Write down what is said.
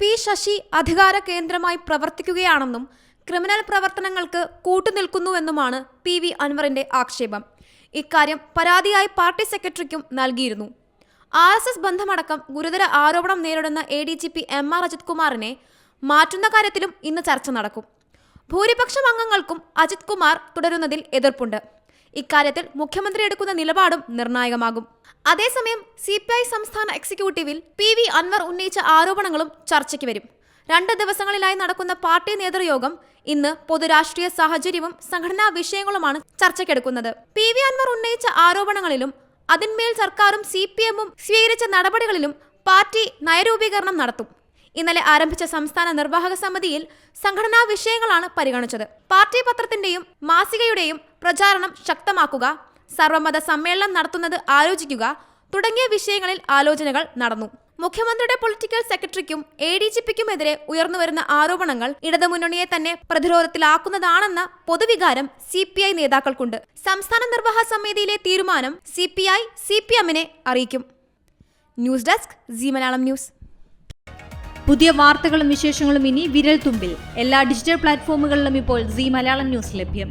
P Sasi അധികാര കേന്ദ്രമായി പ്രവർത്തിക്കുകയാണെന്നും criminal പ്രവർത്തനങ്ങൾക്ക് കൂട്ടുനിൽക്കുന്നുവെന്നുമാണ് പി വി അൻവറിന്റെ ആക്ഷേപം. ഇക്കാര്യം പരാതിയായി പാർട്ടി സെക്രട്ടറിക്കും നൽകിയിരുന്നു. ആർ എസ് എസ് ബന്ധമടക്കം ഗുരുതര ആരോപണം നേരിടുന്ന A D G P M R Ajith കുമാറിനെ മാറ്റുന്ന കാര്യത്തിലും ഇന്ന് ചർച്ച നടക്കും. ഭൂരിപക്ഷം അംഗങ്ങൾക്കും അജിത് കുമാർ തുടരുന്നതിൽ എതിർപ്പുണ്ട്. ഇക്കാര്യത്തിൽ മുഖ്യമന്ത്രി എടുക്കുന്ന നിലപാടും നിർണായകമാകും. അതേസമയം സി പി ഐ സംസ്ഥാന എക്സിക്യൂട്ടീവിൽ പി വി അൻവർ ഉന്നയിച്ച ആരോപണങ്ങളും ചർച്ചയ്ക്ക് വരും. രണ്ട് ദിവസങ്ങളിലായി നടക്കുന്ന പാർട്ടി നേതൃയോഗം ഇന്ന് പൊതുരാഷ്ട്രീയ സാഹചര്യവും സംഘടനാ വിഷയങ്ങളുമാണ് ചർച്ചയ്ക്കെടുക്കുന്നത്. പി വി അൻവർ ഉന്നയിച്ച ആരോപണങ്ങളിലും അതിന്മേൽ സർക്കാരും സി പി എമ്മും സ്വീകരിച്ച നടപടികളിലും പാർട്ടി നയരൂപീകരണം നടത്തും. ഇന്നലെ ആരംഭിച്ച സംസ്ഥാന നിർവാഹക സമിതിയിൽ സംഘടനാ വിഷയങ്ങളാണ് പരിഗണിച്ചത്. പാർട്ടി പത്രത്തിന്റെയും മാസികയുടെയും പ്രചാരണം ശക്തമാക്കുക സർവമത സമ്മേളനം നടത്തുന്നത് ആലോചിക്കുക തുടങ്ങിയ വിഷയങ്ങളിൽ ആലോചനകൾ നടന്നു. മുഖ്യമന്ത്രിയുടെ പൊളിറ്റിക്കൽ സെക്രട്ടറിക്കും എ ഡി ജി പിക്കുമെതിരെ ഉയർന്നുവരുന്ന ആരോപണങ്ങൾ ഇടതുമുന്നണിയെ തന്നെ പ്രതിരോധത്തിലാക്കുന്നതാണെന്ന പൊതുവികാരം സി പി ഐ നേതാക്കൾക്കുണ്ട്. സംസ്ഥാന നിർവാഹ സമിതിയിലെ തീരുമാനം C P I C P എമ്മിനെ അറിയിക്കും. News desk G Malayalam news. പുതിയ വാർത്തകളും വിശേഷങ്ങളും ഇനി വിരൽ തുമ്പിൽ എല്ലാ ഡിജിറ്റൽ പ്ലാറ്റ്ഫോമുകളിലും ഇപ്പോൾ സി മലയാളം ന്യൂസ് ലഭ്യം.